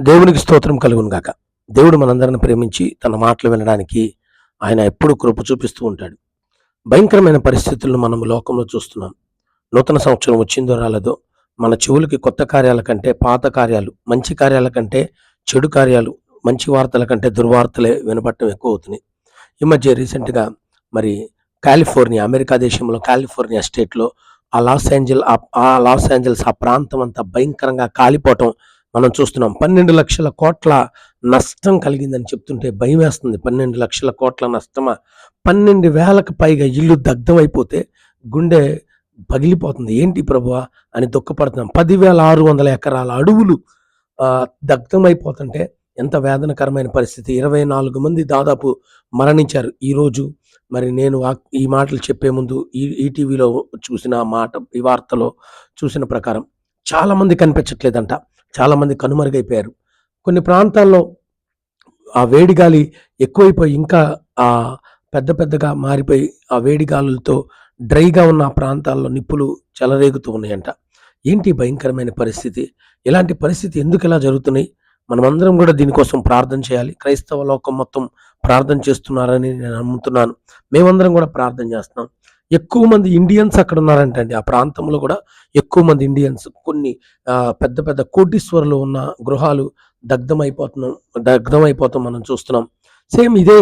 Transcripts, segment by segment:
దేవునికి స్తోత్రం కలుగును గాక. దేవుడు మనందరిని ప్రేమించి తన మాటలు వినడానికి ఆయన ఎప్పుడు కృప చూపిస్తూ ఉంటాడు. భయంకరమైన పరిస్థితులను మనం లోకంలో చూస్తున్నాం. నూతన సంవత్సరం వచ్చిందో రాలేదో మన చెవులకి కొత్త కార్యాల కంటే పాత కార్యాలు మంచి కార్యాల కంటే చెడు కార్యాలు మంచి వార్తల కంటే దుర్వార్తలే వినపడటం ఎక్కువ అవుతున్నాయి. ఈ మధ్య రీసెంట్గా మరి కాలిఫోర్నియా అమెరికా దేశంలో కాలిఫోర్నియా స్టేట్లో ఆ లాస్ ఏంజల్ ఆ లాస్ ఏంజల్స్ ఆ ప్రాంతం అంతా భయంకరంగా కాలిపోవటం మనం చూస్తున్నాం పన్నెండు లక్షల కోట్ల నష్టం కలిగిందని చెప్తుంటే భయం వేస్తుంది. పన్నెండు లక్షల కోట్ల నష్టమా? పన్నెండు వేలకు పైగా ఇల్లు దగ్ధమైపోతే గుండె పగిలిపోతుంది. ఏంటి ప్రభువా అని దుఃఖపడుతున్నాం. పదివేల ఆరు వందల ఎకరాల అడవులు దగ్ధమైపోతుంటే ఎంత వేదనకరమైన పరిస్థితి. ఇరవై నాలుగు మంది దాదాపు మరణించారు. ఈరోజు మరి నేను ఈ మాటలు చెప్పే ముందు ఈ ఈటీవీలో చూసిన మాట ఈ వార్తలో చూసిన ప్రకారం చాలామంది కనిపించట్లేదంట. చాలామంది కనుమరుగైపోయారు. కొన్ని ప్రాంతాల్లో ఆ వేడిగాలి ఎక్కువైపోయి ఇంకా ఆ పెద్ద పెద్దగా మారిపోయి ఆ వేడిగాలులతో డ్రైగా ఉన్న ప్రాంతాల్లో నిప్పులు చెలరేగుతూ ఉన్నాయంట. ఏంటి భయంకరమైన పరిస్థితి? ఇలాంటి పరిస్థితి ఎందుకు ఇలా జరుగుతున్నాయి? మనమందరం కూడా దీనికోసం ప్రార్థన చేయాలి. క్రైస్తవ లోకం మొత్తం ప్రార్థన చేస్తున్నారని నేను నమ్ముతున్నాను. మేమందరం కూడా ప్రార్థన చేస్తున్నాం. ఎక్కువ మంది ఇండియన్స్ అక్కడ ఉన్నారంటండి ఆ ప్రాంతంలో కూడా ఎక్కువ మంది ఇండియన్స్ కొన్ని పెద్ద పెద్ద కోటీశ్వరులు ఉన్న గృహాలు దగ్ధమైపోతున్నాం దగ్ధమైపోతాం మనం చూస్తున్నాం. సేమ్ ఇదే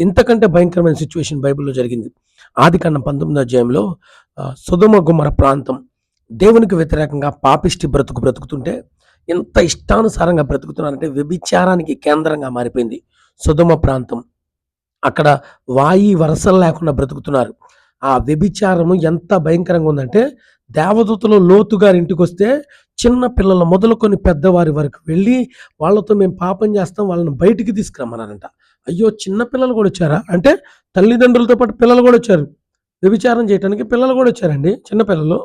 ఇంతకంటే భయంకరమైన సిచ్యువేషన్ బైబిల్లో జరిగింది. ఆది కన్నా పంతొమ్మిదో అధ్యాయంలో సుధుమ సుధమ గుమ్మర ప్రాంతం దేవునికి వ్యతిరేకంగా పాపిష్టి బ్రతుకు బ్రతుకుతుంటే ఎంత ఇష్టానుసారంగా బ్రతుకుతున్నారంటే వ్యభిచారానికి కేంద్రంగా మారిపోయింది సుధమ ప్రాంతం. అక్కడ వాయి వరసలు లేకుండా బ్రతుకుతున్నారు. ఆ వ్యభిచారము ఎంత భయంకరంగా ఉందంటే దేవదూతలు లోతు గారి ఇంటికి వస్తే చిన్న పిల్లలు మొదలుకొని పెద్దవారి వరకు వెళ్ళి వాళ్ళతో మేము పాపం చేస్తాం వాళ్ళని బయటికి తీసుకురమ్మన్నారంట. అయ్యో చిన్న పిల్లలు కూడా వచ్చారా? అంటే తల్లిదండ్రులతో పాటు పిల్లలు కూడా వచ్చారు. వ్యభిచారం చేయడానికి పిల్లలు కూడా వచ్చారండి చిన్నపిల్లలు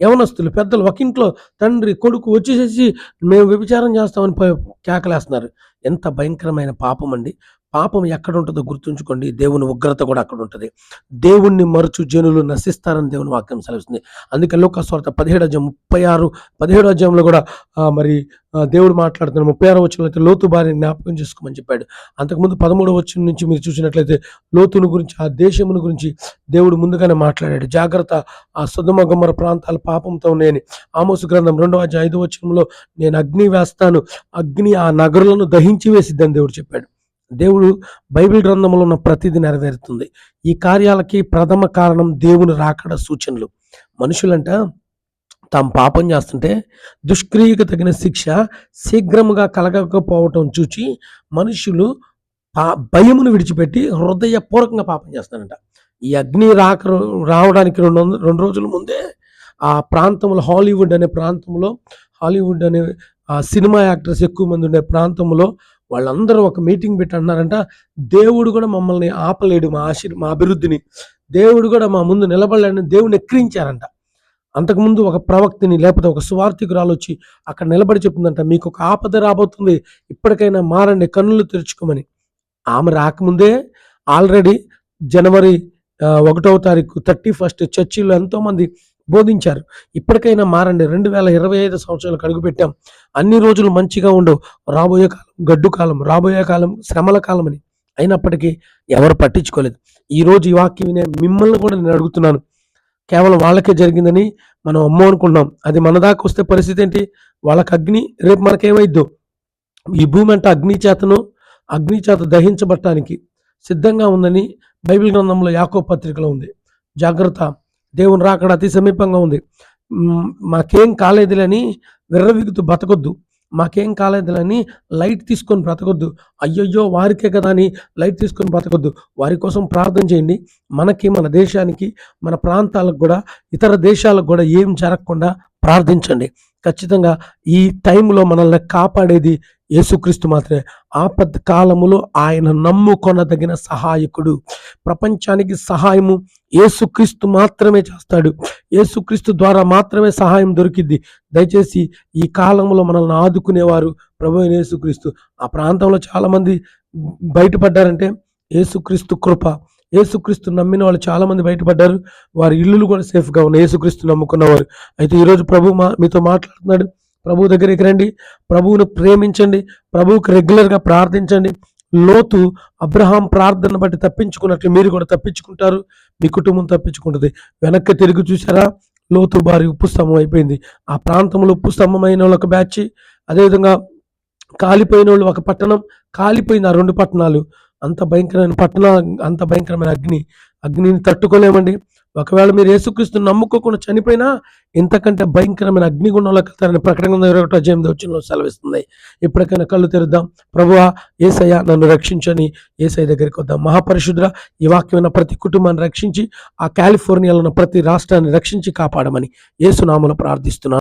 యవనస్తులు పెద్దలు ఒక ఇంట్లో తండ్రి కొడుకు వచ్చేసేసి మేము వ్యభిచారం చేస్తామని కేకలేస్తున్నారు. ఎంత భయంకరమైన పాపం అండి పాపం ఎక్కడ ఉంటుందో గుర్తుంచుకోండి. దేవుని ఉగ్రత కూడా అక్కడ ఉంటుంది దేవుణ్ణి మరచు జనులు నశిస్తారని దేవుని వాక్యం సెలవిస్తుంది. అందుకే లోకస్వార్త పదిహేడు అధ్యాయం ముప్పై ఆరు పదిహేడు అధ్యాయంలో కూడా మరి దేవుడు మాట్లాడుతున్న ముప్పై ఆరు వచ్చిన అయితే లోతు భార్య జ్ఞాపకం చేసుకోమని చెప్పాడు. అంతకుముందు పదమూడు వచ్చిన నుంచి మీరు చూసినట్లయితే లోతును గురించి ఆ దేశమును గురించి దేవుడు ముందుగానే మాట్లాడాడు. జాగ్రత్త ఆ సుధమ గుమ్మర ప్రాంతాలు పాపంతో ఉన్నాయని. ఆమోసు గ్రంథం రెండవ అధ్యాయం ఐదు వచనంలో నేను అగ్ని వేస్తాను. అగ్ని ఆ నగరులను దహించి వేసిద్దని దేవుడు చెప్పాడు. దేవుడు బైబిల్ గ్రంథంలో ఉన్న ప్రతిదీ నెరవేరుతుంది. ఈ కార్యాలకి ప్రథమ కారణం దేవుని రాకడ సూచనలు. మనుషులంట తాము పాపం చేస్తుంటే దుష్క్రియకు తగిన శిక్ష శీఘ్రముగా కలగకపోవటం చూచి మనుషులు భయమును విడిచిపెట్టి హృదయపూర్వకంగా పాపం చేస్తారంట ఈ అగ్ని రాక రావడానికి రెండు రెండు రోజుల ముందే ఆ ప్రాంతంలో హాలీవుడ్ అనే ప్రాంతంలో హాలీవుడ్ అనే ఆ సినిమా యాక్టర్స్ ఎక్కువ మంది ఉండే ప్రాంతంలో వాళ్ళందరూ ఒక మీటింగ్ పెట్టి అన్నారంట దేవుడు కూడా మమ్మల్ని ఆపలేడు మా ఆశీర్ మా అభివృద్ధిని. దేవుడు కూడా మా ముందు నిలబడలేడని దేవుని ఎక్కిరించారంట. అంతకుముందు ఒక ప్రవక్తిని లేకపోతే ఒక సువార్థికురాలు వచ్చి అక్కడ నిలబడి చెప్తుందంట మీకు ఒక ఆపద రాబోతుంది ఇప్పటికైనా మారండి కన్నులు తెరుచుకోమని. ఆమె రాకముందే ఆల్రెడీ జనవరి ఒకటవ తారీఖు థర్టీ ఫస్ట్ చర్చిలో ఎంతోమంది బోధించారు. ఇప్పటికైనా మారండి. రెండు వేల ఇరవై ఐదు సంవత్సరాలకు అడుగుపెట్టాం అన్ని రోజులు మంచిగా ఉండవు. రాబోయే కాలం గడ్డు కాలం రాబోయే కాలం శ్రమల కాలం అని అయినప్పటికీ ఎవరు పట్టించుకోలేదు. ఈ రోజు ఈ వాక్యం వినే మిమ్మల్ని కూడా నేను అడుగుతున్నాను. కేవలం వాళ్ళకే జరిగిందని మనం అమ్మో అనుకుంటున్నాం. అది మన దాకా వస్తే పరిస్థితి ఏంటి? వాళ్ళకి అగ్ని రేపు మనకేమైద్దో? ఈ భూమి అంటే అగ్ని చేతను అగ్ని చేత దహించబట్టడానికి సిద్ధంగా ఉందని బైబిల్ గ్రంథంలో యాకో పత్రికలో ఉంది. జాగ్రత్త. దేవుని రాకడ అతి సమీపంగా ఉంది. మాకేం కాలేదులని విర్రవిగుతూ బతకొద్దు మాకేం కాలేదులని లైట్ తీసుకొని బ్రతకొద్దు. అయ్యయ్యో వారికే కదా అని లైట్ తీసుకొని బ్రతకొద్దు. వారి కోసం ప్రార్థన చేయండి. మనకి మన దేశానికి మన ప్రాంతాలకు కూడా ఇతర దేశాలకు కూడా ఏం జరగకుండా ప్రార్థించండి. ఖచ్చితంగా ఈ టైంలో మనల్ని కాపాడేది యేసుక్రీస్తు మాత్రమే. ఆపద్ కాలములో ఆయన నమ్ముకొనదగిన సహాయకుడు. ప్రపంచానికి సహాయము యేసుక్రీస్తు మాత్రమే చేస్తాడు. యేసుక్రీస్తు ద్వారా మాత్రమే సహాయం దొరికింది దయచేసి ఈ కాలంలో మనల్ని ఆదుకునేవారు ప్రభు యేసుక్రీస్తు. ఆ ప్రాంతంలో చాలామంది బయటపడ్డారంటే యేసుక్రీస్తు కృప. ఏసుక్రీస్తు నమ్మిన వాళ్ళు చాలామంది బయటపడ్డారు. వారి ఇల్లులు కూడా సేఫ్గా ఉన్నాయి. ఏసుక్రీస్తు నమ్ముకున్నవారు. అయితే ఈరోజు ప్రభు మా మీతో మాట్లాడుతున్నాడు. ప్రభు దగ్గరికి రండి. ప్రభువును ప్రేమించండి. ప్రభువుకు రెగ్యులర్గా ప్రార్థించండి. లోతు అబ్రహాం ప్రార్థన బట్టి తప్పించుకున్నట్లు మీరు కూడా తప్పించుకుంటారు. మీ కుటుంబం తప్పించుకుంటుంది. వెనక్కి తిరిగి చూసారా లోతు భారీ ఉప్పు స్తంభం అయిపోయింది. ఆ ప్రాంతంలో ఉప్పు స్తంభమైన అయిన వాళ్ళు ఒక బ్యాచ్ అదేవిధంగా కాలిపోయిన వాళ్ళు ఒక పట్టణం. కాలిపోయింది ఆ రెండు పట్టణాలు. అంత భయంకరమైన పట్టణ అంత భయంకరమైన అగ్ని అగ్నిని తట్టుకోలేమండి. ఒకవేళ మీరు యేసుక్రీస్తుని నమ్ముకోకుండా చనిపోయినా ఇంతకంటే భయంకరమైన అగ్నిగుండంలో వెళ్తారని ప్రకటన ఇరవై ఒకటో జయం వచ్చిన సెలవిస్తుంది. ఎప్పటికైనా కళ్ళు తెరుద్దాం. ప్రభువా ఏసయ్య నన్ను రక్షించని ఏసఐ దగ్గరికి వద్దాం. మహాపరిశుద్ర ఈ వాక్యమైన ప్రతి కుటుంబాన్ని రక్షించి ఆ కాలిఫోర్నియాలో ఉన్న ప్రతి రాష్ట్రాన్ని రక్షించి కాపాడమని ఏసునామలో ప్రార్థిస్తున్నాను.